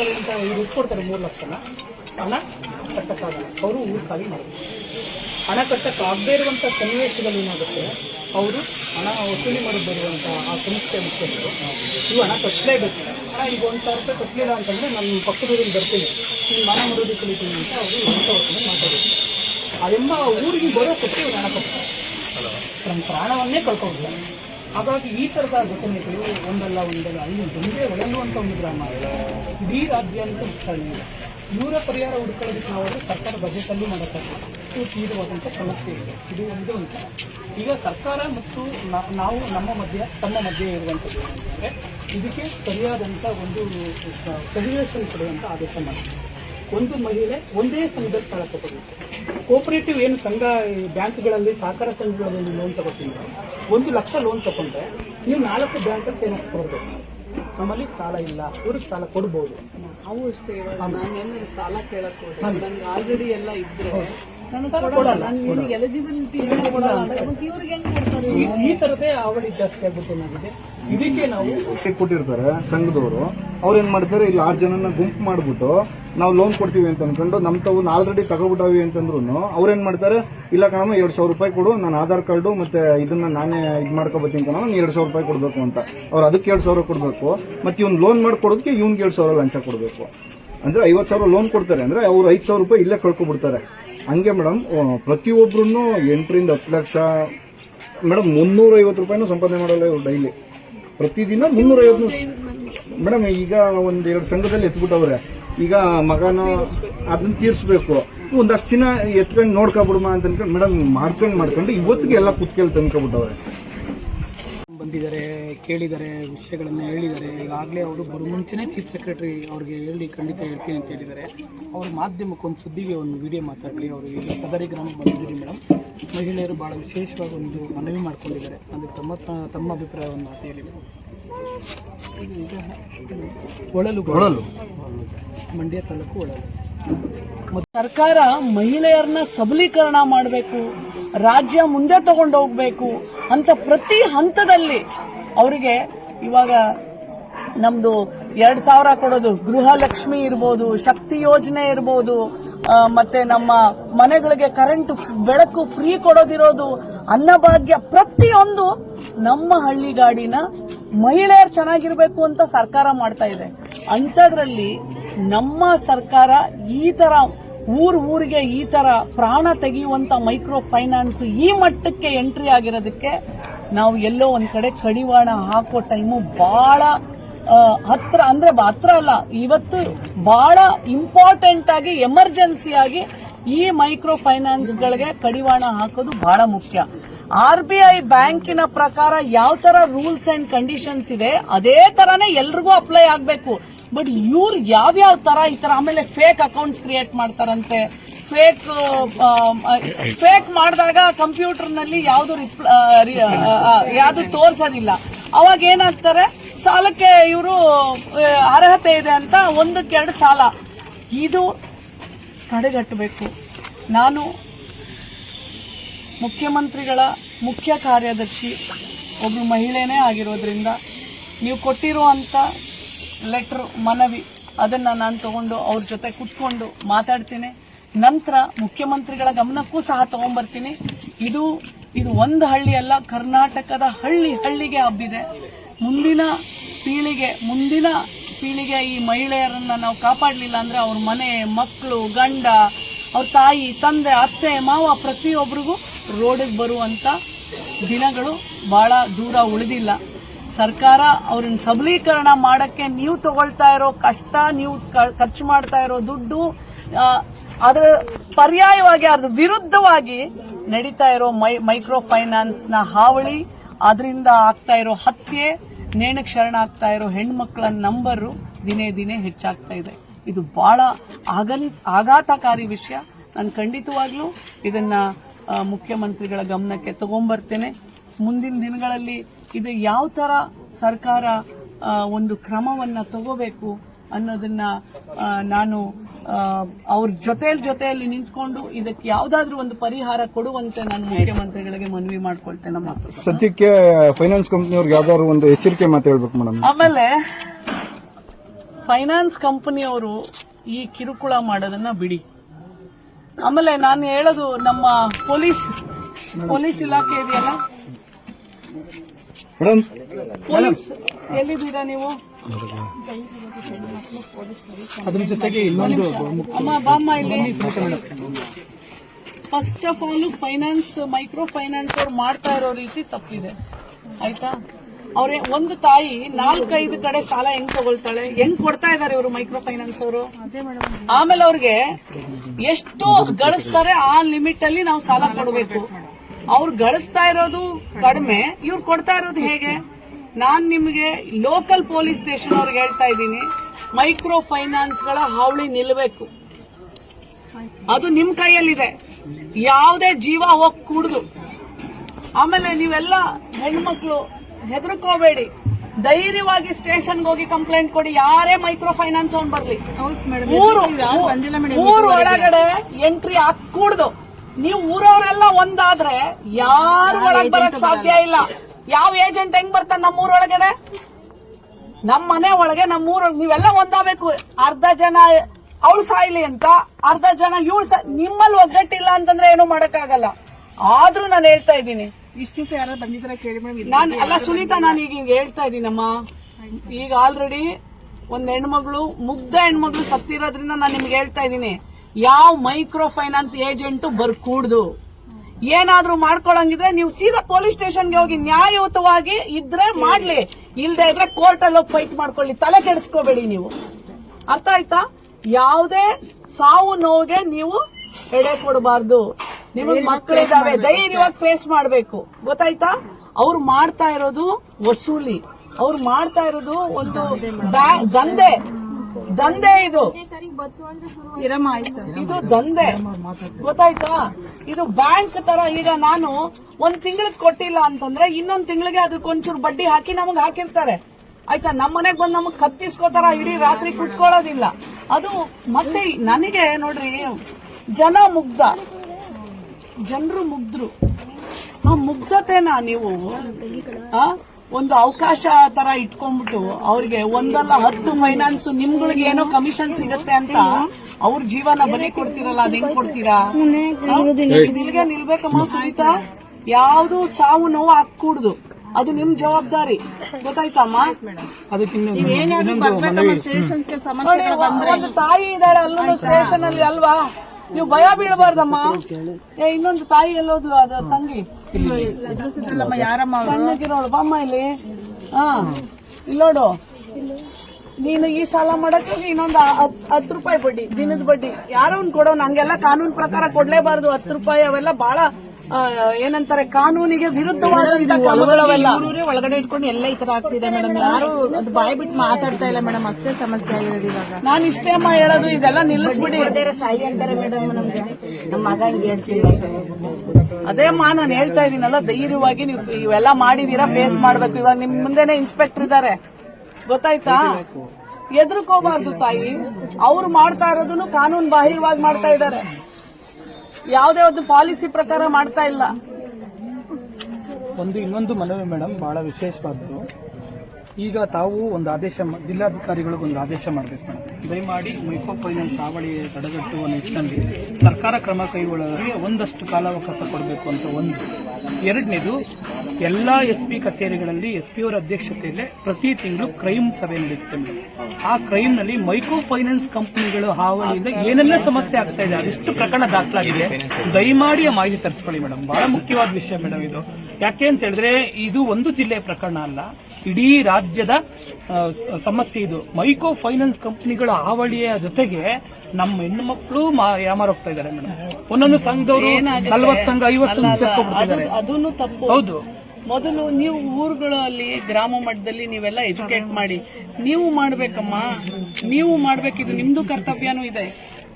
ಕೊಡ್ತಾರೆ ಅಂತ ಇವ್ರು ಕೊಡ್ತಾರೆ ಮೂರು ಲಕ್ಷನ ಹಣ ಕಟ್ಟಕ್ಕಾಗಲ್ಲ. ಅವರು ಊರು ಖಾಲಿ ಮಾಡಬೇಕು. ಹಣ ಕಟ್ಟಕ್ಕಾಗದೇ ಇರುವಂಥ ಸನ್ನಿವೇಶದಲ್ಲಿ ಏನಾಗುತ್ತೆ? ಅವರು ಹಣ ವಸೂಲಿ ಮಾಡಿ ಬರುವಂಥ ಆ ಸಂಸ್ಥೆ ಮುಖ್ಯಸ್ಥರು ನೀವು ಹಣ ಕಟ್ಟಲೇಬೇಕು ಹಣ ಈಗ ಒಂದು ಸಾವಿರ ರೂಪಾಯಿ ಕಟ್ಟಲಿಲ್ಲ ಅಂತಂದರೆ ನಾನು ಪಕ್ಕದೂರಿಗೆ ಬರ್ತೀನಿ. ನೀವು ಹಣ ಮರೋದು ಕಲಿತೀನಿ ಅಂತ ಅವರು ಎಂತ ಹೊತ್ತಿಗೆ ಮಾತಾಡೋದು ಅದೆಂಬ ಊರಿಗೆ ಬರೋ ಕೊಟ್ಟು ಇವ್ರು ಹಣ ಕಟ್ತಾರೆ. ನಮ್ಮ ಪ್ರಾಣವನ್ನೇ ಕಳ್ಕೊಂಡಿದ್ದಾರೆ ಹಾಗಾಗಿ ಈ ತರದ ಘಟನೆಗಳು ಒಂದಲ್ಲ ಒಂದಲ್ಲ ಅಲ್ಲಿ ಒಂದೇ ಒಳಗುವಂತ ಒಂದು ಗ್ರಾಮ ಇಡೀ ರಾಜ್ಯಾಂತ ಸ್ಥಳೀಯ ಇವರ ಪರಿಹಾರ ಹುಡ್ಕೊಳ್ಳೋದಕ್ಕೆ ನಾವು ಸರ್ಕಾರ ಬಜೆಟಲ್ಲಿ ಮಾಡೋಕ್ಕಾಗಲ್ಲ ಇದು ತೀವ್ರವಾದಂಥ ಸಮಸ್ಯೆ ಇದೆ. ಇದು ಒಂದು ಅಂತ. ಈಗ ಸರ್ಕಾರ ಮತ್ತು ನಾವು ನಮ್ಮ ಮಧ್ಯೆ, ತಮ್ಮ ಮಧ್ಯೆ ಇರುವಂಥದ್ದು ಏನಂತಂದರೆ, ಇದಕ್ಕೆ ಸರಿಯಾದಂಥ ಒಂದು ಸರಿವೇಶನ್ ಕೊಡುವಂಥ ಆದೇಶ ಮಾಡಿದೆ ಒಂದು ಮಹಿಳೆ ಒಂದೇ ಸಂಘದಲ್ಲಿ ಸ್ಥಳಕ್ಕೆ ತಗೋಬೇಕು ಕೋಪರೇಟಿವ್ ಏನು ಸಂಘ ಬ್ಯಾಂಕ್ಗಳಲ್ಲಿ ಸಹಕಾರ ಸಂಘಗಳಲ್ಲಿ ಲೋನ್ ತಗೋತೀನಿ ಒಂದು ಲಕ್ಷ ಲೋನ್ ತಗೊಂಡ್ರೆ ನೀವು ನಾಲ್ಕು ಬ್ಯಾಂಕಲ್ಲಿ ಸೇವಿಂಗ್ಸ್ ಕೊಡಬೇಕು ನಮ್ಮಲ್ಲಿ ಸಾಲ ಇಲ್ಲ ಇವ್ರಿಗೆ ಸಾಲ ಕೊಡ್ಬೋದು. ನಾವು ಅಷ್ಟೇ ನಾನು ಏನಾದ್ರು ಸಾಲ ಕೇಳಕ್ ಹೋದ್ರೆ ನನ್ಗೆ ಆಲ್ರೆಡಿ ಎಲ್ಲ ಇದ್ರೆ ನನಗೆ ಕೊಡಲ್ಲ. ನಾನು ನಿನಗೆ ಎಲಿಜಿಬಿಲಿಟಿ ಕೊಡಲ್ಲ ಅಂದ್ರೆ ಮತ್ತೆ ಇವ್ರಿಗೆ ಹೆಂಗ್ ಕೊಡ್ತಾರೆ? ಈ- ಈ ಅವಳಿ ಜಾಸ್ತಿ ಆಗ್ಬಿಟ್ಟು ಏನಾಗಿದೆ? ಇದಕ್ಕೆ ನಾವು ಚೆಕ್ ಕೊಟ್ಟಿರ್ತಾರೆ ಸಂಘದವರು. ಅವ್ರು ಏನ್ ಮಾಡ್ತಾರೆ? ಇಲ್ಲಿ ಆರು ಜನನ ಗುಂಪು ಮಾಡ್ಬಿಟ್ಟು ನಾವು ಲೋನ್ ಕೊಡ್ತೀವಿ ಅಂತ ಅನ್ಕೊಂಡು ನಮ್ ತಾವು ಆಲ್ರೆಡಿ ತಗೋಬಿಟ್ಟಾವಿ ಅಂತಂದ್ರು ಅವ್ರೇನ್ ಮಾಡ್ತಾರೆ? ಇಲ್ಲ ಕಣಮ್ಮ ಎರಡ್ ಸಾವಿರ ರೂಪಾಯಿ ಕೊಡು ನಾನು ಆಧಾರ್ ಕಾರ್ಡು ಮತ್ತೆ ಇದನ್ನ ನಾನೇ ಇದು ಮಾಡ್ಕೋಬತ್ತೀನಿ ಕಣಮ್ಮ ನೀನ್ ಎರಡ್ ಸಾವಿರ ರೂಪಾಯಿ ಕೊಡ್ಬೇಕು ಅಂತ. ಅವ್ರು ಅದಕ್ಕೆ ಎರಡ್ ಸಾವಿರ ಕೊಡ್ಬೇಕು. ಮತ್ತೆ ಇವ್ನು ಲೋನ್ ಮಾಡ್ಕೊಡೋದಕ್ಕೆ ಇವ್ನ್ಗೆ ಎರಡ್ ಸಾವಿರ ಲಂಚ ಕೊಡ್ಬೇಕು. ಅಂದ್ರೆ ಐವತ್ ಸಾವಿರ ಲೋನ್ ಕೊಡ್ತಾರೆ. ಅಂದ್ರೆ ಅವ್ರು ಐದ್ ಸಾವಿರ ರೂಪಾಯಿ ಇಲ್ಲೇ ಕಳ್ಕೊಬಿಡ್ತಾರೆ. ಹಂಗೆ ಮೇಡಮ್ ಪ್ರತಿಯೊಬ್ಬರೂ ಎಂಟರಿಂದ ಹತ್ತು ಲಕ್ಷ, ಮೇಡಮ್, ಮುನ್ನೂರೈವತ್ತು ರೂಪಾಯಿನೂ ಸಂಪಾದನೆ ಮಾಡಲ್ಲ ಇವರು ಡೈಲಿ ಪ್ರತಿದಿನ ಮುನ್ನೂರೈವತ್ತು ಮೇಡಮ್, ಈಗ ಒಂದು ಎರಡು ಸಂಘದಲ್ಲಿ ಎತ್ಬಿಟ್ಟವ್ರೆ. ಈಗ ಮಗನ ಅದನ್ನ ತೀರ್ಸ್ಬೇಕು. ಒಂದಷ್ಟು ದಿನ ಎತ್ಕೊಂಡು ನೋಡ್ಕೊಬಿಡಮ್ಮ ಅಂತ ಅನ್ಕೊಂಡು ಮೇಡಮ್ ಮಾಡ್ಕೊಂಡು ಮಾಡ್ಕೊಂಡು ಇವತ್ತಿಗೆ ಎಲ್ಲ ಕುತ್ಕೆಲ್ ತಂದ್ಕೊಬಿಟ್ಟವ್ರೆ. ಬಂದಿದ್ದಾರೆ ಕೇಳಿದ್ದಾರೆ ವಿಷಯಗಳನ್ನು ಹೇಳಿದ್ದಾರೆ. ಈಗಾಗಲೇ ಅವರು ಬರೋ ಮುಂಚೆನೇ ಚೀಫ್ ಸೆಕ್ರೆಟರಿ ಅವ್ರಿಗೆ ಹೇಳಿ ಖಂಡಿತ ಹೇಳ್ತೀನಿ ಅಂತ ಹೇಳಿದ್ದಾರೆ. ಅವರು ಮಾಧ್ಯಮಕ್ಕೆ ಒಂದು ಸುದ್ದಿಗೆ ಒಂದು ವಿಡಿಯೋ ಮಾತಾಡಲಿ. ಅವರು ಇಲ್ಲಿ ಸದರಿ ಗ್ರಾಮಕ್ಕೆ ಬಂದಿದ್ದೀರಿ ಮೇಡಮ್. ಮಹಿಳೆಯರು ಭಾಳ ವಿಶೇಷವಾಗಿ ಒಂದು ಮನವಿ ಮಾಡ್ಕೊಂಡಿದ್ದಾರೆ. ಅಂದರೆ ತಮ್ಮ ತಮ್ಮ ಅಭಿಪ್ರಾಯವನ್ನು ಮಾತು ಹೇಳಿ ಈಗ ಒಳಲು ಒಳಲು. ಮಂಡ್ಯ ತಾಲೂಕು ಒಳಲು. ಸರ್ಕಾರ ಮಹಿಳೆಯರನ್ನ ಸಬಲೀಕರಣ ಮಾಡಬೇಕು ರಾಜ್ಯ ಮುಂದೆ ತಗೊಂಡು ಹೋಗ್ಬೇಕು ಅಂತ ಪ್ರತಿ ಹಂತದಲ್ಲಿ ಅವರಿಗೆ ಇವಾಗ ನಮ್ದು ಎರಡ್ ಸಾವಿರ ಕೊಡೋದು, ಗೃಹಲಕ್ಷ್ಮಿ ಇರ್ಬೋದು, ಶಕ್ತಿ ಯೋಜನೆ ಇರ್ಬೋದು ಮತ್ತೆ ನಮ್ಮ ಮನೆಗಳಿಗೆ ಕರೆಂಟ್ ಬೆಳಕು ಫ್ರೀ ಕೊಡೋದಿರೋದು, ಅನ್ನಭಾಗ್ಯ ಪ್ರತಿಯೊಂದು ನಮ್ಮ ಹಳ್ಳಿ ಗಾಡಿನ ಮಹಿಳೆಯರು ಚೆನ್ನಾಗಿರ್ಬೇಕು ಅಂತ ಸರ್ಕಾರ ಮಾಡ್ತಾ ಇದೆ. ಅಂಥದ್ರಲ್ಲಿ ನಮ್ಮ ಸರ್ಕಾರ ಈ ತರ ಊರ್ ಊರಿಗೆ ಈ ತರ ಪ್ರಾಣ ತೆಗೆಯುವಂತ ಮೈಕ್ರೋ ಫೈನಾನ್ಸ್ ಈ ಮಟ್ಟಕ್ಕೆ ಎಂಟ್ರಿ ಆಗಿರೋದಕ್ಕೆ ನಾವು ಎಲ್ಲೋ ಒಂದ್ ಕಡೆ ಕಡಿವಾಣ ಹಾಕೋ ಟೈಮು ಬಹಳ ಹತ್ರ ಅಂದ್ರೆ ಹತ್ರ ಅಲ್ಲ, ಇವತ್ತು ಬಹಳ ಇಂಪಾರ್ಟೆಂಟ್ ಆಗಿ ಎಮರ್ಜೆನ್ಸಿ ಆಗಿ ಈ ಮೈಕ್ರೋ ಫೈನಾನ್ಸ್ ಗಳಿಗೆ ಕಡಿವಾಣ ಹಾಕೋದು ಬಹಳ ಮುಖ್ಯ. ಆರ್ ಬಿ ಐ ಬ್ಯಾಂಕಿನ ಪ್ರಕಾರ ಯಾವ ತರ ರೂಲ್ಸ್ ಅಂಡ್ ಕಂಡೀಷನ್ಸ್ ಇದೆ, ಅದೇ ತರಾನೇ ಎಲ್ರಿಗೂ ಅಪ್ಲೈ ಆಗ್ಬೇಕು. ಬಟ್ ಇವ್ರು ಯಾವ್ಯಾವ ತರ ಈ ತರ ಆಮೇಲೆ ಫೇಕ್ ಅಕೌಂಟ್ಸ್ ಕ್ರಿಯೇಟ್ ಮಾಡ್ತಾರಂತೆ? ಫೇಕ್ ಫೇಕ್ ಮಾಡಿದಾಗ ಕಂಪ್ಯೂಟರ್ನಲ್ಲಿ ಯಾವ್ದು ಯಾವ್ದು ತೋರ್ಸೋದಿಲ್ಲ. ಅವಾಗ ಏನಾಗ್ತಾರೆ? ಸಾಲಕ್ಕೆ ಇವರು ಅರ್ಹತೆ ಇದೆ ಅಂತ ಒಂದಕ್ಕೆ ಎರಡು ಸಾಲ. ಇದು ತಡೆಗಟ್ಟಬೇಕು. ನಾನು ಮುಖ್ಯಮಂತ್ರಿಗಳ ಮುಖ್ಯ ಕಾರ್ಯದರ್ಶಿ, ಒಬ್ರು ಮಹಿಳೆನೇ ಆಗಿರೋದ್ರಿಂದ, ನೀವು ಕೊಟ್ಟಿರುವಂಥ ಲೆಟ್ರ್, ಮನವಿ, ಅದನ್ನು ನಾನು ತಗೊಂಡು ಅವ್ರ ಜೊತೆ ಕುತ್ಕೊಂಡು ಮಾತಾಡ್ತೀನಿ. ನಂತರ ಮುಖ್ಯಮಂತ್ರಿಗಳ ಗಮನಕ್ಕೂ ಸಹ ತಗೊಂಡ್ಬರ್ತೀನಿ ಇದು ಇದು ಒಂದು ಹಳ್ಳಿ ಅಲ್ಲ, ಕರ್ನಾಟಕದ ಹಳ್ಳಿ ಹಳ್ಳಿಗೆ ಹಬ್ಬಿದೆ. ಮುಂದಿನ ಪೀಳಿಗೆ ಮುಂದಿನ ಪೀಳಿಗೆ ಈ ಮಹಿಳೆಯರನ್ನು ನಾವು ಕಾಪಾಡಲಿಲ್ಲ ಅಂದ್ರೆ ಅವ್ರ ಮನೆ ಮಕ್ಕಳು ಗಂಡ, ಅವ್ರ ತಾಯಿ, ತಂದೆ, ಅತ್ತೆ, ಮಾವ ಪ್ರತಿಯೊಬ್ಬರಿಗೂ ರೋಡಿಗೆ ಬರುವಂತ ದಿನಗಳು ಬಹಳ ದೂರ ಉಳಿದಿಲ್ಲ. ಸರ್ಕಾರ ಅವ್ರನ್ನ ಸಬಲೀಕರಣ ಮಾಡಕ್ಕೆ ನೀವು ತಗೊಳ್ತಾ ಇರೋ ಕಷ್ಟ, ನೀವು ಖರ್ಚು ಮಾಡ್ತಾ ಇರೋ ದುಡ್ಡು ಅದರ ಪರ್ಯಾಯವಾಗಿ, ಅದ್ರ ವಿರುದ್ಧವಾಗಿ ನಡೀತಾ ಇರೋ ಮೈ ಮೈಕ್ರೋ ನ ಹಾವಳಿ, ಅದರಿಂದ ಆಗ್ತಾ ಇರೋ ಹತ್ಯೆ ನೇಣಕ್ಕೆ ಶರಣ ಆಗ್ತಾ ಇರೋ ಹೆಣ್ಮಕ್ಳ ನಂಬರು ದಿನೇ ದಿನೇ ಹೆಚ್ಚಾಗ್ತಾ ಇದೆ. ಇದು ಬಹಳ ಆಗನ್, ಆಘಾತಕಾರಿ ವಿಷಯ. ನಾನು ಖಂಡಿತವಾಗ್ಲೂ ಇದನ್ನ ಮುಖ್ಯಮಂತ್ರಿಗಳ ಗಮನಕ್ಕೆ ತಗೊಂಡ್ಬರ್ತೇನೆ ಮುಂದಿನ ದಿನಗಳಲ್ಲಿ ಇದು ಯಾವ ಥರ ಸರ್ಕಾರ ಒಂದು ಕ್ರಮವನ್ನ ತಗೋಬೇಕು ಅನ್ನೋದನ್ನ ನಾನು ಅವ್ರ ಜೊತೆಯಲ್ಲಿ ಜೊತೆಯಲ್ಲಿ ನಿಂತ್ಕೊಂಡು ಇದಕ್ಕೆ ಯಾವುದಾದ್ರೂ ಒಂದು ಪರಿಹಾರ ಕೊಡುವಂತೆ ನಾನು ಮುಖ್ಯಮಂತ್ರಿಗಳಿಗೆ ಮನವಿ ಮಾಡ್ಕೊಳ್ತೇನೆ ಸದ್ಯಕ್ಕೆ ಫೈನಾನ್ಸ್ ಕಂಪ್ನಿಯವ್ರಿಗೆ ಯಾವ್ದಾದ್ರು ಒಂದು ಎಚ್ಚರಿಕೆ ಮಾತು ಹೇಳ್ಬೇಕು ಮೇಡಮ್. ಆಮೇಲೆ ಫೈನಾನ್ಸ್ ಕಂಪನಿಯವರು ಈ ಕಿರುಕುಳ ಮಾಡೋದನ್ನ ಬಿಡಿ. ಆಮೇಲೆ ನಾನು ಹೇಳೋದು ನಮ್ಮ ಪೊಲೀಸ್ ಪೊಲೀಸ್ ಇಲಾಖೆ ಇದೆಯಲ್ಲ? ಮೇಡಮ್? ಪೊಲೀಸ್ ಎಲ್ಲಿದ್ದೀರಾ ನೀವು? ಅದ್ರ ಜೊತೆಗೆ ಇನ್ನೊಂದು ಅಮ್ಮ ಬಾಮ್ಮ ಇಲ್ಲಿ. First of all finance micro finance ಅವ್ರು ಮಾಡ್ತಾ ಇರೋ ರೀತಿ ತಪ್ಪಿದೆ. ಆಯ್ತಾ? ಅವ್ರೆ ಒಂದು ತಾಯಿ ನಾಲ್ಕೈದು ಕಡೆ ಸಾಲ ಹೆಂಗ್ ತಗೊಳ್ತಾಳೆ? ಹೆಂಗ್ ಕೊಡ್ತಾ ಇದಾರೆ ಇವರು ಮೈಕ್ರೋ ಫೈನಾನ್ಸ್ ಅವರು? ಆಮೇಲೆ ಅವ್ರಿಗೆ ಎಷ್ಟು ಗಳಿಸ್ತಾರೆ ಆ ಲಿಮಿಟ್ ಅಲ್ಲಿ ನಾವು ಸಾಲ ಕೊಡಬೇಕು. ಅವ್ರು ಗಳಿಸ್ತಾ ಇರೋದು ಕಡಿಮೆ. ಇವ್ರು ಕೊಡ್ತಾ ಇರೋದು ಹೇಗೆ? ನಾನು ನಿಮಗೆ ಲೋಕಲ್ ಪೊಲೀಸ್ ಸ್ಟೇಷನ್ ಅವ್ರಿಗೆ ಹೇಳ್ತಾ ಇದ್ದೀನಿ ಮೈಕ್ರೋ ಫೈನಾನ್ಸ್ಗಳ ಹಾವಳಿ ನಿಲ್ಲಬೇಕು ಅದು ನಿಮ್ ಕೈಯಲ್ಲಿದೆ. ಯಾವುದೇ ಜೀವ ಹೋಗ್ ಕುಡ್ದು. ಆಮೇಲೆ ನೀವೆಲ್ಲ ಹೆಣ್ಮಕ್ಳು ಹೆದರ್ಕೋಬೇಡಿ. ಧೈರ್ಯವಾಗಿ ಸ್ಟೇಷನ್ಗೆ ಹೋಗಿ ಕಂಪ್ಲೇಂಟ್ ಕೊಡಿ. ಯಾರೇ ಮೈಕ್ರೋ ಫೈನಾನ್ಸ್ ಅವ್ನು ಬರ್ಲಿ. ಮೂರು ಒಳಗಡೆ ಎಂಟ್ರಿ ಹಾಕೂಡ್ದು ನೀವು ಊರವರೆಲ್ಲ ಒಂದಾದ್ರೆ ಯಾರು ಒಳಗ್ ಬರಕ್ ಸಾಧ್ಯ ಇಲ್ಲ. ಯಾವ ಏಜೆಂಟ್ ಹೆಂಗ್ ಬರ್ತಾನೆ ನಮ್ಮ ಊರೊಳಗಡೆ ನಮ್ ಮನೆ ಒಳಗೆ ನಮ್ಮೂರ ನೀವೆಲ್ಲ ಒಂದಾಗಬೇಕು. ಅರ್ಧ ಜನ ಅವಳು ಸಾಯ್ಲಿ ಅಂತ ಅರ್ಧ ಜನ ಇವಳು ಸಾ ನಿಮ್ಮಲ್ಲಿ ಒಗ್ಗಟ್ಟಿಲ್ಲ ಅಂತಂದ್ರೆ ಏನು ಮಾಡಕ್ಕಾಗಲ್ಲ. ಆದ್ರೂ ನಾನು ಹೇಳ್ತಾ ಇದ್ದೀನಿ. ಇಷ್ಟು ದಿವಸ ಯಾರು ಬಂದಿದ್ರೆ ಕೇಳಿ ಮೇಡಮ್ ನಾನ್ ಅಲ್ಲ ಸುನೀತಾ ನಾನು ಈಗ ಹಿಂಗೆ ಹೇಳ್ತಾ ಇದ್ದೀನಮ್ಮ. ಈಗ ಆಲ್ರೆಡಿ ಒಂದ್ ಹೆಣ್ಮಗಳು ಮುಗ್ಧ ಹೆಣ್ಮಗಳು ಸತ್ತಿರೋದ್ರಿಂದ ನಾನು ನಿಮ್ಗೆ ಹೇಳ್ತಾ ಇದ್ದೀನಿ. ಯಾವ ಮೈಕ್ರೋ ಫೈನಾನ್ಸ್ ಏಜೆಂಟ್ ಬರ್ಕೂಡ್ದು? ಏನಾದ್ರೂ ಮಾಡ್ಕೊಳಂಗಿದ್ರೆ ನೀವು ಸೀದಾ ಪೊಲೀಸ್ ಸ್ಟೇಷನ್ಗೆ ಹೋಗಿ ನ್ಯಾಯಯುತವಾಗಿ ಇದ್ರೆ ಮಾಡ್ಲಿ. ಇಲ್ದೇ ಇದ್ರೆ ಕೋರ್ಟ್ ಅಲ್ಲಿ ಹೋಗಿ ಫೈಟ್ ಮಾಡ್ಕೊಳ್ಳಿ. ತಲೆ ಕೆಡಿಸ್ಕೋಬೇಡಿ ನೀವು. ಅರ್ಥ ಆಯ್ತಾ? ಯಾವುದೇ ಸಾವು ನೋವಿಗೆ ನೀವು ಎಡೆ ಕೊಡಬಾರ್ದು. ನಿಮಗೆ ಮಕ್ಕಳಿದಾವೆ ಧೈರ್ಯವಾಗಿ ಫೇಸ್ ಮಾಡ್ಬೇಕು. ಗೊತ್ತಾಯ್ತಾ? ಅವ್ರು ಮಾಡ್ತಾ ಇರೋದು ವಸೂಲಿ. ಅವ್ರು ಮಾಡ್ತಾ ಇರೋದು ಒಂದು ದಂಧೆ. ದಂಧೆ ಇದು. ಇದು ದಂಧೆ. ಗೊತ್ತಾಯ್ತಾ? ಇದು ಬ್ಯಾಂಕ್ ತರ ಈಗ ನಾನು ಒಂದ್ ತಿಂಗಳದ್ ಕೊಟ್ಟಿಲ್ಲ ಅಂತಂದ್ರೆ ಇನ್ನೊಂದ್ ತಿಂಗಳಿಗೆ ಅದಕ್ಕೆ ಒಂಚೂರು ಬಡ್ಡಿ ಹಾಕಿ ನಮಗ್ ಹಾಕಿರ್ತಾರೆ. ಆಯ್ತಾ? ನಮ್ಮ ಮನೆಗ್ ಬಂದ್ ನಮಗ್ ಕತ್ತಿಸ್ಕೋತಾರ ಇಡೀ ರಾತ್ರಿ ಕುತ್ಕೊಳ್ಳೋದಿಲ್ಲ. ಅದು ಮತ್ತೆ ನನಗೆ ನೋಡ್ರಿ ಜನ ಮುಗ್ಧ. ಜನರು ಮುಗ್ಧರು ಆ ಮುಗ್ಧತೆನ ನೀವು ಆ, ಒಂದು ಅವಕಾಶ ತರ ಇಟ್ಕೊಂಡ್ಬಿಟ್ಟು ಅವ್ರಿಗೆ ಒಂದಲ್ಲ ಹತ್ತು ಫೈನಾನ್ಸ್ ನಿಮ್ಗಳಿಗೆ ಏನೋ ಕಮಿಷನ್ ಸಿಗತ್ತೆ ಅಂತ ಅವ್ರ ಜೀವನ ಬಲಿ ಕೊಡ್ತೀರಲ್ಲ ಅದ್ ಹೆಂಗ್ ಕೊಡ್ತೀರಾ? ನಿಲ್ಗೆ ನಿಲ್ಬೇಕಮ್ಮ ಸುನೀತಾ. ಯಾವ್ದು ಸಾವು ನೋವು ಹಾಕೂಡ್ದು ಅದು ನಿಮ್ ಜವಾಬ್ದಾರಿ. ಗೊತ್ತಾಯ್ತಮ್ಮ? ಒಂದು ತಾಯಿ ಇದ್ದಾರೆ ಅಲ್ಲೂ ಸ್ಟೇಷನ್ ಅಲ್ಲಿ ಅಲ್ವಾ? ನೀವು ಭಯ ಬೀಳಬಾರ್ದಮ್ಮ ಏ ಇನ್ನೊಂದು ತಾಯಿ ಎಲ್ಲೋದು ಅದ ತಂಗಿ? ಸಣ್ಣಗಿರೋಳು ಬಾಮ್ಮ ಇಲ್ಲಿ ಹಾ ಇಲ್ಲೋಡು ನೀನು ಈ ಸಾಲ ಮಾಡಕ್ಕೆ ಇನ್ನೊಂದು ಹತ್ತು ರೂಪಾಯಿ ಬಡ್ಡಿ ದಿನದ ಬಡ್ಡಿ ಯಾರೋ ಕೊಡೋಣ ಕೊಡೋ ಹಂಗೆಲ್ಲ ಕಾನೂನು ಪ್ರಕಾರ ಕೊಡ್ಲೇಬಾರ್ದು ಹತ್ತು ರೂಪಾಯಿ ಅವೆಲ್ಲ ಬಹಳ ಏನಂತಾರೆ ಕಾನೂನಿಗೆ ವಿರುದ್ಧವಾದಂತ ಒಳಗಡೆ ಇಟ್ಕೊಂಡು ಎಲ್ಲ ಈ ತರ ಆಗ್ತಿದೆ ಮೇಡಮ್. ಯಾರು ಅದು ಬಾಯ್ ಬಿಟ್ಟು ಮಾತಾಡ್ತಾ ಇಲ್ಲ ಮೇಡಮ್ ಅಷ್ಟೇ ಸಮಸ್ಯೆ ಆಗಿರೋದು ಇವಾಗ. ನಾನು ಇಷ್ಟೇ ಅಮ್ಮ ಹೇಳೋದು ಇದೆಲ್ಲ ನಿಲ್ಲಿಸ್ಬಿಡಿ. ಅದೇ ಮಾ ನಾನು ಹೇಳ್ತಾ ಇದೀನಲ್ಲ ಧೈರ್ಯವಾಗಿ ನೀವು ಇವೆಲ್ಲ ಮಾಡಿದೀರಾ ಫೇಸ್ ಮಾಡ್ಬೇಕು. ಇವಾಗ ನಿಮ್ ಮುಂದೆನೆ ಇನ್ಸ್ಪೆಕ್ಟರ್ ಇದಾರೆ ಗೊತ್ತಾಯ್ತಾ? ಎದ್ರಕೋಬಾರ್ದು ತಾಯಿ. ಅವ್ರು ಮಾಡ್ತಾ ಇರೋದನ್ನು ಕಾನೂನು ಬಾಹಿರವಾಗಿ ಮಾಡ್ತಾ ಇದ್ದಾರೆ. ಯಾವುದೇ ಒಂದು ಪಾಲಿಸಿ ಪ್ರಕಾರ ಮಾಡ್ತಾ ಇಲ್ಲ. ಒಂದು ಇನ್ನೊಂದು ಮನವಿ ಮೇಡಮ್, ಬಹಳ ವಿಶೇಷವಾದ್ದು. ಈಗ ತಾವು ಒಂದು ಆದೇಶ ಜಿಲ್ಲಾಧಿಕಾರಿಗಳಿಗೆ ಒಂದು ಆದೇಶ ಮಾಡಬೇಕು ಮೇಡಮ್. ದಯಮಾಡಿ ಮೈಕ್ರೋ ಫೈನಾನ್ಸ್ ಹಾವಳಿ ತಡೆಗಟ್ಟುವ ನಿಟ್ಟಿನಲ್ಲಿ ಸರ್ಕಾರ ಕ್ರಮ ಕೈಗೊಳ್ಳೋರಿಗೆ ಒಂದಷ್ಟು ಕಾಲಾವಕಾಶ ಕೊಡಬೇಕು ಅಂತ ಒಂದು. ಎರಡನೇದು ಎಲ್ಲ ಎಸ್ ಪಿ ಕಚೇರಿಗಳಲ್ಲಿ ಎಸ್ ಪಿ ಅವರ ಅಧ್ಯಕ್ಷತೆಯಲ್ಲಿ ಪ್ರತಿ ತಿಂಗಳು ಕ್ರೈಮ್ ಸಭೆ ನಡೆಯುತ್ತೆ ಆ ಆ ಕ್ರೈಮ್ನಲ್ಲಿ ಮೈಕ್ರೋ ಫೈನಾನ್ಸ್ ಕಂಪನಿಗಳು ಹಾವಳಿಯಿಂದ ಏನೆಲ್ಲ ಸಮಸ್ಯೆ ಆಗ್ತಾ ಇದೆ ಅದೆಷ್ಟು ಪ್ರಕರಣ ದಾಖಲಾಗಿದೆ ದಯಮಾಡಿ ಆ ಮಾಹಿತಿ ತರಿಸ್ಕೊಳ್ಳಿ ಮೇಡಮ್ ಬಹಳ ಮುಖ್ಯವಾದ ವಿಷಯ ಮೇಡಮ್ ಇದು. ಯಾಕೆ ಅಂತ ಹೇಳಿದ್ರೆ ಇದು ಒಂದು ಜಿಲ್ಲೆಯ ಪ್ರಕರಣ ಅಲ್ಲ ಇಡೀ ರಾಜ್ಯದ ಸಮಸ್ಯೆ ಇದು. ಮೈಕ್ರೋ ಫೈನಾನ್ಸ್ ಕಂಪನಿಗಳ ಹಾವಳಿಯ ಜೊತೆಗೆ ನಮ್ಮ ಹೆಣ್ಣು ಮಕ್ಕಳು ಯಾಮಾರ ಹೋಗ್ತಾ ಇದ್ದಾರೆ ಮೇಡಮ್ ಒಂದೊಂದು ಸಂಘದವರು ನಲ್ವತ್ತು ಸಂಘ ಐವತ್ತು ಸಂಘ ಸೇರ್ಕೊಂಡ್ಬಿಟ್ಟಿದ್ದಾರೆ ಅದನ್ನು ತಪ್ಪು. ಹೌದು. ಮೊದಲು ನೀವು ಊರುಗಳಲ್ಲಿ, ಗ್ರಾಮ ಮಟ್ಟದಲ್ಲಿ ನೀವೆಲ್ಲ ಎಜುಕೇಟ್ ಮಾಡಿ. ನೀವು ಮಾಡ್ಬೇಕಮ್ಮ. ನೀವು ಮಾಡ್ಬೇಕಿದು ನಿಮ್ದು ಕರ್ತವ್ಯನೂ ಇದೆ.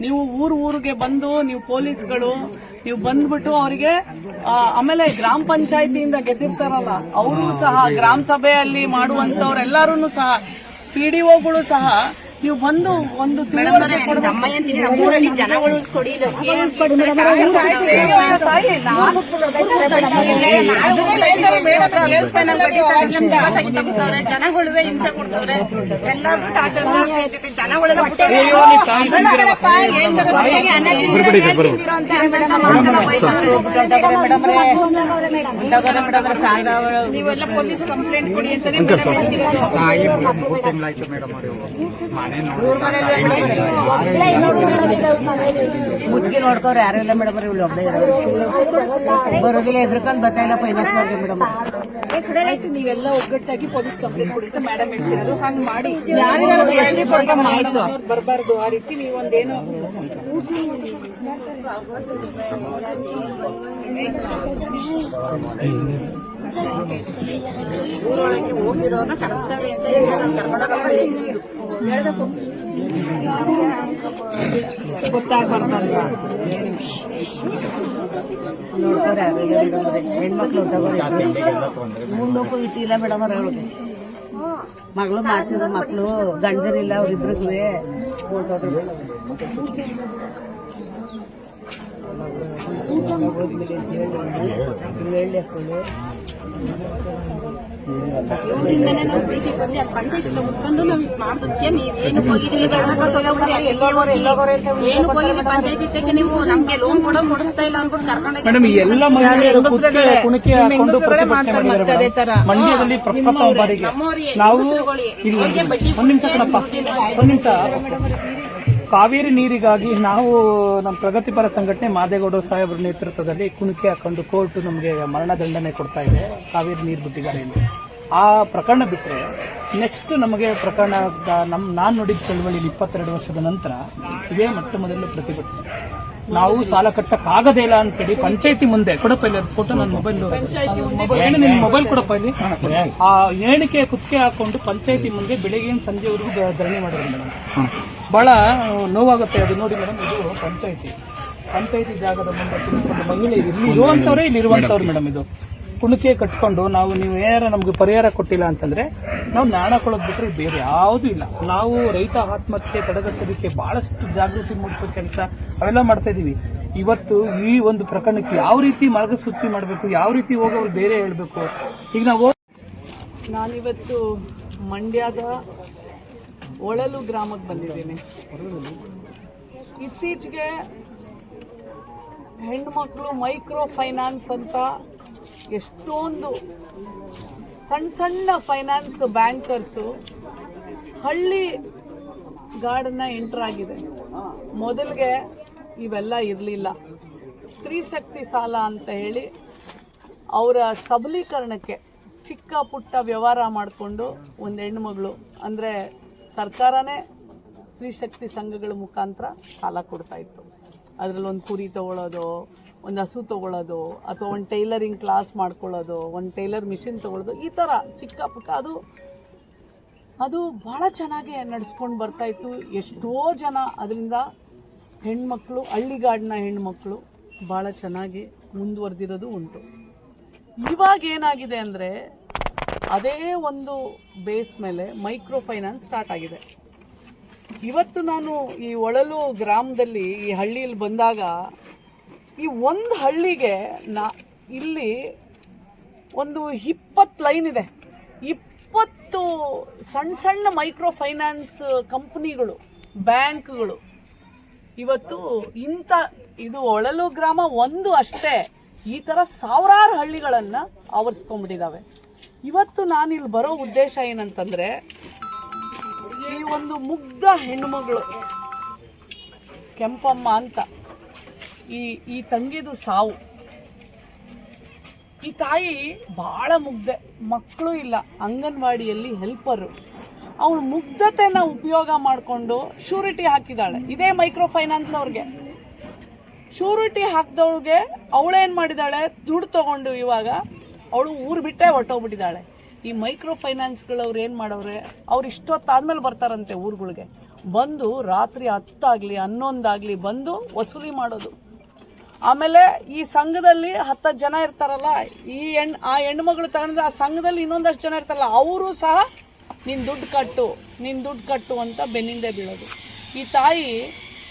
ನೀವು ಊರು ಊರಿಗೆ ಬಂದು, ನೀವು ಪೊಲೀಸ್ಗಳು, ನೀವು ಬಂದ್ಬಿಟ್ಟು ಅವರಿಗೆ ಆಮೇಲೆ ಗ್ರಾಮ ಪಂಚಾಯತಿಯಿಂದ ಗೆದ್ದಿರ್ತಾರಲ್ಲ, ಅವರು ಸಹ ಗ್ರಾಮ ಸಭೆಯಲ್ಲಿ ಮಾಡುವಂತವ್ರೆಲ್ಲರೂ ಸಹ ಪಿ ಡಿ ಒಗಳು ಸಹ ನೀವು ಬಂದು ಒಂದು ಮೇಡಮ್. ಜನಗಳಿಗೆ ಹಿಂಸೆ ಕೊಡ್ತವ್ರೆ ಎಲ್ಲರೂ ಅಂತ ಪೊಲೀಸ್ ಕಂಪ್ಲೇಂಟ್ ಕೊಡಿ ಮುಚ್ಚಿಗೆ ನೋಡ್ಕೋರು ಯಾರು ಇಲ್ಲ ಮೇಡಮ್ ಇವಳು ಇರೋದು ಬರೋದಿಲ್ಲ ಎದ್ರಕೊಂಡ್ ಬರ್ತಾ ಇಲ್ಲ ಫೈನಾನ್ಸ್ ಮಾಡ್ತೀವಿ ಮೇಡಮ್ ಆಯ್ತು ನೀವೆಲ್ಲ ಒಗ್ಗಟ್ಟಾಗಿ ಪೊಲೀಸ್ ಕಂಪ್ಲೇಂಟ್ ಕೊಡಿ ಅಂತ ಮೇಡಮ್ ಹೇಳ್ತಿರೋದು ಹಂಗ್ ಮಾಡಿ. ಬರಬಾರ್ದು ಆ ರೀತಿ ನೀವೊಂದೇನು ಊರೊಳಗೆ ಹೋಗಿರೋನ ಕರೆಸ್ತಾವೆ ಅಂತ ಹೇಳಿ ಇಲ್ಲ ಮೇಡಮ್ ಹೆಣ್ಮಕ್ಳು ಹುಟ್ಟಗೋರು ಮುಂದೋಕು ಇಟ್ಟಿಲ್ಲ ಮೇಡಮ್ ಅವ್ರು ಮಗಳು ಮಾಡ್ತಿದ್ರು ಮಕ್ಕಳು ಗಂಡರಿಲ್ಲ ಅವ್ರಿಬ್ರಿಗೂ ಹೊರ್ಟೋದ್ರು ಹೇಳಿ ಹಾಕೊಳ್ಳಿ ಇವರಿಂದನೇ ನಾವು ಪ್ರೀತಿ ಬಂದು ಅಲ್ಲಿ ಪಂಚಾಯತ್ ಮುಟ್ಕೊಂಡು ನಾವು ಮಾಡೋದಕ್ಕೆ ನೀವೇನು ಹೋಗಿದ್ದೀರಿ ಏನು? ಹೋಗಿದ್ದೀರಿ ಪಂಚಾಯತ್ ನೀವು ನಮ್ಗೆ ಲೋನ್ ಕೂಡ ಕೊಡಿಸ್ತಾ ಇಲ್ಲ ಅನ್ಬಿಟ್ಟು ಕರ್ಕೊಂಡೋಗಿ ಮೇಡಮ್ ಎಲ್ಲ ಮಹಿಳೆಯರು ಕುತ್ತಿಗೆ ಕುಣಿಕೆ ನಿಮ್ಮ ಹಾಕೊಂಡು ಹೆಂಗಸ್ರುಗಳೇ ಪ್ರತಿಭಟನೆ ಮಾಡ್ತಾರೆ ಮಾಡಿದ್ದಾರೆ ಮತ್ತೆ ಅದೇ ಮಂಡ್ಯದಲ್ಲಿ ಪ್ರಪ್ರಥಮ ಬಾರಿಗೆ ನಾವು ಇಲ್ಲಿ ಒಂದ್ ನಿಮಿಷ ಕಣಪ್ಪ. ಒಂದ್ ನಿಮಿಷ. ಕಾವೇರಿ ನೀರಿಗಾಗಿ ನಾವು ನಮ್ಮ ಪ್ರಗತಿಪರ ಸಂಘಟನೆ ಮಾದೇಗೌಡ ಸಾಹೇಬ್ರ ನೇತೃತ್ವದಲ್ಲಿ ಕುಣಿಕೆ ಹಾಕೊಂಡು ಕೋರ್ಟ್ ನಮಗೆ ಮರಣದಂಡನೆ ಕೊಡ್ತಾ ಇದೆ ಕಾವೇರಿ ನೀರು ಬಿಟ್ಟಿದ್ದಾರೆ ಎಂದು. ಆ ಪ್ರಕರಣ ಬಿಟ್ಟರೆ ನೆಕ್ಸ್ಟ್ ನಮಗೆ ಪ್ರಕರಣ ನಮ್ಮ ನಾನು ನೋಡಿದ ಚಳವಳಿಯಲ್ಲಿ ಇಪ್ಪತ್ತೆರಡು ವರ್ಷದ ನಂತರ ಇದೇ ಮೊಟ್ಟ ಮೊದಲು ಪ್ರತಿಭಟನೆ. ನಾವು ಸಾಲ ಕಟ್ಟಕ್ಕಾಗದೇ ಇಲ್ಲ ಅಂತೇಳಿ ಪಂಚಾಯತಿ ಮುಂದೆ ಕೊಡಪ್ಪ ಇಲ್ಲಿ ಫೋಟೋ ನನ್ನ ಮೊಬೈಲ್ ನಿಮ್ಮ ಮೊಬೈಲ್ ಕೊಡಪ್ಪ. ಇಲ್ಲಿ. ಆ ಏಣಿಕೆ ಕುತ್ತಿಗೆ ಹಾಕೊಂಡು ಪಂಚಾಯತಿ ಮುಂದೆ ಬೆಳಿಗ್ಗೆ ಸಂಜೆವರೆಗೂ ಧರಣಿ ಮಾಡಿದ್ರು ಮೇಡಮ್. ಬಹಳ ನೋವಾಗುತ್ತೆ ಅದು ನೋಡಿ ಮೇಡಮ್ ಇದು ಪಂಚಾಯಿತಿ. ಪಂಚಾಯಿತಿ ಜಾಗದ ಮುಂದೆ ಮಹಿಳೆ ಇಲ್ಲಿ ಇರುವಂತವ್ರೆ ಇಲ್ಲಿ ಇರುವಂತವ್ರು ಮೇಡಮ್ ಇದು. ಕುಣಿಕೆ ಕಟ್ಕೊಂಡು ನಾವು ನೀವು ಏನಾರ ನಮ್ಗೆ ಪರಿಹಾರ ಕೊಟ್ಟಿಲ್ಲ ಅಂತಂದ್ರೆ ನಾವು ನಾಣ ಕೊಡೋದು ಬಿಟ್ರೆ ಬೇರೆ ಯಾವುದೂ ಇಲ್ಲ. ನಾವು ರೈತ ಆತ್ಮಹತ್ಯೆ ತಡೆಗಟ್ಟೋದಕ್ಕೆ ಬಹಳಷ್ಟು ಜಾಗೃತಿ ಮೂಡಿಸೋ ಕೆಲಸ ಅವೆಲ್ಲ ಮಾಡ್ತಾ ಇದೀವಿ. ಇವತ್ತು ಈ ಒಂದು ಪ್ರಕರಣಕ್ಕೆ ಯಾವ ರೀತಿ ಮಾರ್ಗಸೂಚಿ ಮಾಡಬೇಕು ಯಾವ ರೀತಿ ಹೋಗೋರು ಬೇರೆ ಹೇಳಬೇಕು? ಈಗ ನಾವು ನಾನಿವತ್ತು ಮಂಡ್ಯದ ಒಳಲು ಗ್ರಾಮಕ್ಕೆ ಬಂದಿದ್ದೀನಿ. ಇತ್ತೀಚೆಗೆ ಹೆಣ್ಮಕ್ಳು ಮೈಕ್ರೋ ಫೈನಾನ್ಸ್ ಅಂತ ಎಷ್ಟೊಂದು ಸಣ್ಣ ಸಣ್ಣ ಫೈನಾನ್ಸ್ ಬ್ಯಾಂಕರ್ಸು ಹಳ್ಳಿ ಗಾರ್ಡನ್ನ ಎಂಟರ್ ಆಗಿದೆ. ಮೊದಲಿಗೆ ಇವೆಲ್ಲ ಇರಲಿಲ್ಲ. ಸ್ತ್ರೀ ಶಕ್ತಿ ಸಾಲ ಅಂತ ಹೇಳಿ ಅವರ ಸಬಲೀಕರಣಕ್ಕೆ ಚಿಕ್ಕ ಪುಟ್ಟ ವ್ಯವಹಾರ ಮಾಡಿಕೊಂಡು ಒಂದು ಹೆಣ್ಮಗಳು, ಅಂದರೆ ಸರ್ಕಾರನೇ ಸ್ತ್ರೀ ಶಕ್ತಿ ಸಂಘಗಳ ಮುಖಾಂತರ ಸಾಲ ಕೊಡ್ತಾ ಇತ್ತು. ಅದರಲ್ಲಿ ಒಂದು ಕುರಿ ತಗೊಳ್ಳೋದು ಒಂದು ಹಸು ತಗೊಳ್ಳೋದು ಅಥವಾ ಒಂದು ಟೈಲರಿಂಗ್ ಕ್ಲಾಸ್ ಮಾಡ್ಕೊಳ್ಳೋದು, ಒಂದು ಟೈಲರ್ ಮಿಷಿನ್ ತೊಗೊಳ್ಳೋದು ಈ ಥರ ಚಿಕ್ಕ ಪುಟ್ಟ ಅದು ಅದು ಭಾಳ ಚೆನ್ನಾಗಿ ನಡೆಸ್ಕೊಂಡು ಬರ್ತಾ ಇತ್ತು. ಎಷ್ಟೋ ಜನ ಅದರಿಂದ ಹೆಣ್ಮಕ್ಳು, ಹಳ್ಳಿಗಾಡಿನ ಹೆಣ್ಮಕ್ಳು ಭಾಳ ಚೆನ್ನಾಗಿ ಮುಂದುವರೆದಿರೋದು ಉಂಟು. ಇವಾಗ ಏನಾಗಿದೆ ಅಂದರೆ ಅದೇ ಒಂದು ಬೇಸ್ ಮೇಲೆ ಮೈಕ್ರೋ ಫೈನಾನ್ಸ್ ಸ್ಟಾರ್ಟ್ ಆಗಿದೆ. ಇವತ್ತು ನಾನು ಈ ಒಳಲು ಗ್ರಾಮದಲ್ಲಿ ಈ ಹಳ್ಳಿಯಲ್ಲಿ ಬಂದಾಗ ಈ ಒಂದು ಹಳ್ಳಿಗೆ ನಾ ಇಲ್ಲಿ ಒಂದು ಇಪ್ಪತ್ತು ಲೈನ್ ಇದೆ. ಇಪ್ಪತ್ತು ಸಣ್ಣ ಸಣ್ಣ ಮೈಕ್ರೋ ಫೈನಾನ್ಸ್ ಕಂಪ್ನಿಗಳು, ಬ್ಯಾಂಕ್ಗಳು. ಇವತ್ತು ಇಂಥ ಇದು ಒಳಲು ಗ್ರಾಮ ಒಂದು ಅಷ್ಟೇ. ಈ ಥರ ಸಾವಿರಾರು ಹಳ್ಳಿಗಳನ್ನು ಆವರಿಸ್ಕೊಂಡ್ಬಿಟ್ಟಿದ್ದಾವೆ ಇವತ್ತು ನಾನಿಲ್ಲಿ ಬರೋ ಉದ್ದೇಶ ಏನಂತಂದರೆ, ಈ ಒಂದು ಮುಗ್ಧ ಹೆಣ್ಣುಮಗಳು, ಕೆಂಪಮ್ಮ ಅಂತ, ಈ ಈ ತಂಗಿದು ಸಾವು. ಈ ತಾಯಿ ಭಾಳ ಮುಗ್ಧೆ, ಮಕ್ಕಳು ಇಲ್ಲ, ಅಂಗನವಾಡಿಯಲ್ಲಿ ಹೆಲ್ಪರು ಅವಳು ಮುಗ್ಧತೆನ ಉಪಯೋಗ ಮಾಡಿಕೊಂಡು ಶೂರಿಟಿ ಹಾಕಿದ್ದಾಳೆ ಇದೇ ಮೈಕ್ರೋ ಫೈನಾನ್ಸ್ ಅವ್ರಿಗೆ. ಶೂರಿಟಿ ಹಾಕಿದವಳಿಗೆ ಅವಳೇನು ಮಾಡಿದಾಳೆ? ದುಡ್ಡು ತಗೊಂಡು ಇವಾಗ ಅವಳು ಊರು ಬಿಟ್ಟೆ ಹೊರ್ಟೋಗ್ಬಿಟ್ಟಿದ್ದಾಳೆ. ಈ ಮೈಕ್ರೋ ಫೈನಾನ್ಸ್ಗಳವ್ರು ಏನು ಮಾಡವ್ರೆ? ಅವ್ರು ಇಷ್ಟೊತ್ತಾದ್ಮೇಲೆ ಬರ್ತಾರಂತೆ ಊರುಗಳಿಗೆ. ಬಂದು ರಾತ್ರಿ ಹತ್ತಾಗಲಿ ಹನ್ನೊಂದಾಗಲಿ ಬಂದು ವಸೂಲಿ ಮಾಡೋದು. ಆಮೇಲೆ ಈ ಸಂಘದಲ್ಲಿ ಹತ್ತು ಜನ ಇರ್ತಾರಲ್ಲ, ಈ ಹೆಣ್, ಆ ಹೆಣ್ಮಗಳು ತಗೊಂಡು ಆ ಸಂಘದಲ್ಲಿ ಇನ್ನೊಂದಷ್ಟು ಜನ ಇರ್ತಾರಲ್ಲ, ಅವರು ಸಹ ನಿನ್ನ ದುಡ್ಡು ಕಟ್ಟು ನಿನ್ನ ದುಡ್ಡು ಕಟ್ಟು ಅಂತ ಬೆನ್ನಿಂದೆ ಬೀಳೋದು. ಈ ತಾಯಿ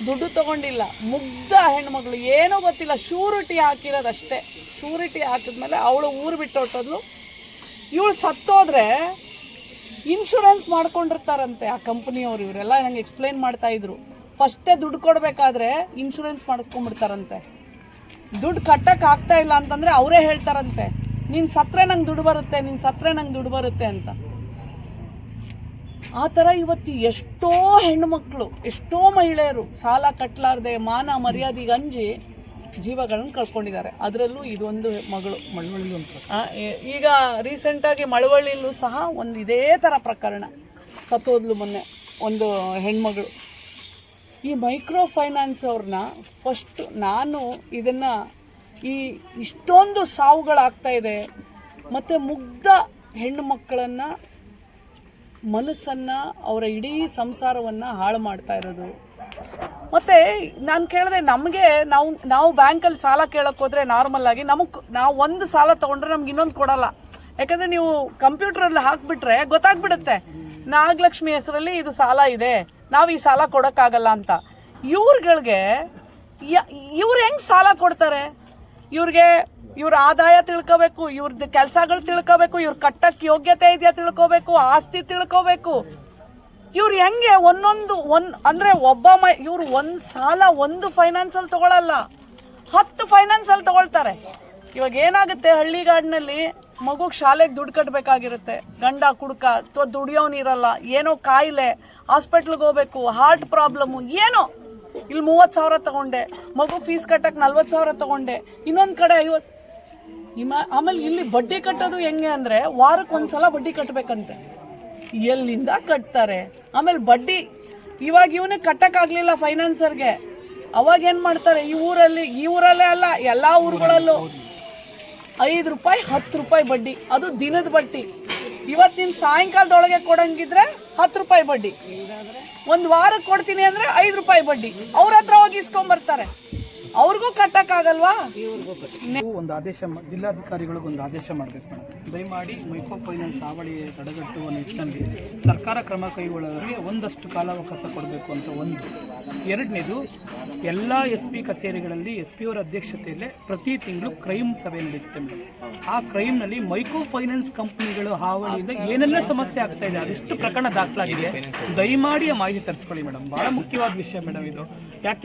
ದುಡ್ಡು ತಗೊಂಡಿಲ್ಲ. ಮುಗ್ಧ ಹೆಣ್ಮಗಳು. ಏನೂ ಗೊತ್ತಿಲ್ಲ. ಶೂರಿಟಿ ಹಾಕಿರೋದಷ್ಟೇ. ಶೂರಿಟಿ ಹಾಕಿದ್ಮೇಲೆ ಅವಳು ಊರು ಬಿಟ್ಟು ಹೊಟ್ಟೋದ್ಲು ಇವಳು ಸತ್ತೋದ್ರೆ ಇನ್ಶೂರೆನ್ಸ್ ಮಾಡ್ಕೊಂಡಿರ್ತಾರಂತೆ ಆ ಕಂಪ್ನಿಯವರು. ಇವರೆಲ್ಲ ನಂಗೆ ಎಕ್ಸ್ಪ್ಲೈನ್ ಮಾಡ್ತಾ ಇದ್ರು. ಫಸ್ಟೇ ದುಡ್ಡು ಕೊಡಬೇಕಾದ್ರೆ ಇನ್ಶೂರೆನ್ಸ್ ಮಾಡಿಸ್ಕೊಂಡ್ಬಿಡ್ತಾರಂತೆ. ದುಡ್ಡು ಕಟ್ಟಕ್ಕೆ ಆಗ್ತಾ ಇಲ್ಲ ಅಂತಂದರೆ ಅವರೇ ಹೇಳ್ತಾರಂತೆ. ನೀನು ಸತ್ರೆ ನಂಗೆ ದುಡ್ಡು ಬರುತ್ತೆ. ನೀನು ಸತ್ರೆ ನಂಗೆ ದುಡ್ಡು ಬರುತ್ತೆ ಅಂತ. ಆ ಥರ ಇವತ್ತು ಎಷ್ಟೋ ಹೆಣ್ಣುಮಕ್ಕಳು ಎಷ್ಟೋ ಮಹಿಳೆಯರು ಸಾಲ ಕಟ್ಟಲಾರ್ದೆ ಮಾನ ಮರ್ಯಾದೆಗೆ ಅಂಜಿ ಜೀವಗಳನ್ನು ಕಳ್ಕೊಂಡಿದ್ದಾರೆ. ಅದರಲ್ಲೂ ಇದೊಂದು ಮಗಳು. ಮಳವಳ್ಳಿ ಅಂತ. ಈಗ ರೀಸೆಂಟಾಗಿ ಮಳವಳ್ಳಿಲೂ ಸಹ ಒಂದು ಇದೇ ಥರ ಪ್ರಕರಣ. ಸತ್ತೋದ್ಲು ಮೊನ್ನೆ ಒಂದು ಹೆಣ್ಮಗಳು. ಈ ಮೈಕ್ರೋ ಫೈನಾನ್ಸ್ ಅವ್ರನ್ನ ಫಸ್ಟ್ ನಾನು ಇದನ್ನು ಈ ಇಷ್ಟೊಂದು ಸಾವುಗಳಾಗ್ತಾ ಇದೆ. ಮತ್ತು ಮುಗ್ಧ ಹೆಣ್ಣು ಮಕ್ಕಳನ್ನು ಮನಸ್ಸನ್ನು, ಅವರ ಇಡೀ ಸಂಸಾರವನ್ನು ಹಾಳು ಮಾಡ್ತಾ ಇರೋದು. ಮತ್ತು ನಾನು ಕೇಳಿದೆ ನಮಗೆ ನಾವು ನಾವು ಬ್ಯಾಂಕಲ್ಲಿ ಸಾಲ ಕೇಳೋಕ್ಕೋದ್ರೆ ನಾರ್ಮಲ್ ಆಗಿ ನಮಗೆ, ನಾವು ಒಂದು ಸಾಲ ತೊಗೊಂಡ್ರೆ ನಮ್ಗೆ ಇನ್ನೊಂದು ಕೊಡಲ್ಲ. ಯಾಕಂದರೆ ನೀವು ಕಂಪ್ಯೂಟ್ರಲ್ಲಿ ಹಾಕಿಬಿಟ್ರೆ ಗೊತ್ತಾಗ್ಬಿಡುತ್ತೆ. ನಾಗಲಕ್ಷ್ಮಿ ಹೆಸರಲ್ಲಿ ಇದು ಸಾಲ ಇದೆ. ನಾವು ಈ ಸಾಲ ಕೊಡೋಕ್ಕಾಗಲ್ಲ ಅಂತ. ಇವ್ರುಗಳಿಗೆ ಇವ್ರು ಹೆಂಗೆ ಸಾಲ ಕೊಡ್ತಾರೆ? ಇವ್ರಿಗೆ ಇವ್ರ ಆದಾಯ ತಿಳ್ಕೋಬೇಕು ಇವ್ರದ್ದು ಕೆಲಸಗಳು ತಿಳ್ಕೋಬೇಕು, ಇವ್ರ ಕಟ್ಟಕ್ಕೆ ಯೋಗ್ಯತೆ ಇದೆಯಾ ತಿಳ್ಕೋಬೇಕು, ಆಸ್ತಿ ತಿಳ್ಕೋಬೇಕು. ಇವ್ರು ಹೆಂಗೆ ಒಂದೊಂದು ಒಂದ್, ಅಂದ್ರೆ ಒಬ್ಬ ಮ, ಇವ್ರು ಒಂದು ಸಾಲ ಒಂದು ಫೈನಾನ್ಸ್ ಅಲ್ಲಿ ತಗೊಳಲ್ಲ. ಹತ್ತು ಫೈನಾನ್ಸ್ ಅಲ್ಲಿ ತಗೊಳ್ತಾರೆ. ಇವಾಗ ಏನಾಗುತ್ತೆ ಹಳ್ಳಿಗಾಡಿನಲ್ಲಿ, ಮಗುಗೆ ಶಾಲೆಗೆ ದುಡ್ಡು ಕಟ್ಟಬೇಕಾಗಿರುತ್ತೆ ಗಂಡ, ಕುಡ್ಕ ಅಥವಾ ದುಡಿಯೋನಿರಲ್ಲ ಏನೋ ಕಾಯಿಲೆ ಹಾಸ್ಪಿಟ್ಲಿಗೆ ಹೋಗ್ಬೇಕು ಹಾರ್ಟ್ ಪ್ರಾಬ್ಲಮ್ಮು ಏನೋ. ಇಲ್ಲಿ ಮೂವತ್ತು ಸಾವಿರ ತಗೊಂಡೆ, ಮಗು ಫೀಸ್ ಕಟ್ಟಕ್ಕೆ ನಲ್ವತ್ತು ಸಾವಿರ ತಗೊಂಡೆ, ಇನ್ನೊಂದು ಕಡೆ ಐವತ್ತು ಆಮೇಲೆ ಇಲ್ಲಿ ಬಡ್ಡಿ ಕಟ್ಟೋದು ಹೆಂಗೆ ಅಂದರೆ ವಾರಕ್ಕೆ ಒಂದ್ಸಲ ಬಡ್ಡಿ ಕಟ್ಟಬೇಕಂತೆ ಎಲ್ಲಿಂದ ಕಟ್ತಾರೆ? ಆಮೇಲೆ ಬಡ್ಡಿ, ಇವಾಗ ಇವನು ಕಟ್ಟಕ್ಕಾಗ್ಲಿಲ್ಲ ಫೈನಾನ್ಸರ್ಗೆ. ಅವಾಗ ಏನು ಮಾಡ್ತಾರೆ? ಈ ಊರಲ್ಲಿ, ಈ ಊರಲ್ಲೇ ಅಲ್ಲ, ಎಲ್ಲ ಊರುಗಳಲ್ಲೂ. ಐದು ರೂಪಾಯಿ, ಹತ್ತು ರೂಪಾಯಿ ಬಡ್ಡಿ. ಅದು ದಿನದ ಬಡ್ಡಿ. ಇವತ್ತಿನ ಸಾಯಂಕಾಲದೊಳಗೆ ಕೊಡಂಗಿದ್ರೆ ಹತ್ತು ರೂಪಾಯಿ ಬಡ್ಡಿ. ಒಂದು ವಾರಕ್ಕೆ ಕೊಡ್ತೀನಿ ಅಂದ್ರೆ ಐದು ರೂಪಾಯಿ ಬಡ್ಡಿ. ಅವ್ರ ಹತ್ರ ಹೋಗಿ ಇಸ್ಕೊಂಬರ್ತಾರೆ ಅವ್ರಿಗೂ ಕಟ್ಟಕ್ಕಾಗಲ್ವಾ? ಒಂದು ಆದೇಶ ಜಿಲ್ಲಾಧಿಕಾರಿಗಳಿಗೊಂದು ಜಿಲ್ಲಾಧಿಕಾರಿಗಳಿಗೆ ಒಂದು ಆದೇಶ ಮಾಡಬೇಕು ದಯಮಾಡಿ ಮೈಕ್ರೋ ಫೈನಾನ್ಸ್ ಹಾವಳಿ ತಡೆಗಟ್ಟುವ ನಿಟ್ಟಿನಲ್ಲಿ ಸರ್ಕಾರ ಕ್ರಮ ಕೈಗೊಳ್ಳೋರಿಗೆ ಒಂದಷ್ಟು ಕಾಲಾವಕಾಶ ಕೊಡಬೇಕು ಅಂತ ಒಂದು. ಎರಡನೇದು, ಎಲ್ಲ ಎಸ್ ಪಿ ಕಚೇರಿಗಳಲ್ಲಿ ಎಸ್ ಪಿ ಅವರ ಅಧ್ಯಕ್ಷತೆಯಲ್ಲಿ ಪ್ರತಿ ತಿಂಗಳು ಕ್ರೈಮ್ ಸಭೆ ನಡೆಯುತ್ತೆ ಮೇಡಮ್. ಆ ಕ್ರೈಮ್ನಲ್ಲಿ ಮೈಕ್ರೋ ಫೈನಾನ್ಸ್ ಕಂಪನಿಗಳು ಹಾವಳಿಯಿಂದ ಏನೆಲ್ಲ ಸಮಸ್ಯೆ ಆಗ್ತಾ ಇದೆ, ಅದೆಷ್ಟು ಪ್ರಕರಣ ದಾಖಲಾಗಿದೆ, ದಯಮಾಡಿ ಮಾಹಿತಿ ತರಿಸ್ಕೊಳ್ಳಿ ಮೇಡಮ್. ಬಹಳ ಮುಖ್ಯವಾದ ವಿಷಯ ಮೇಡಮ್ ಇದು. ಯಾಕೆ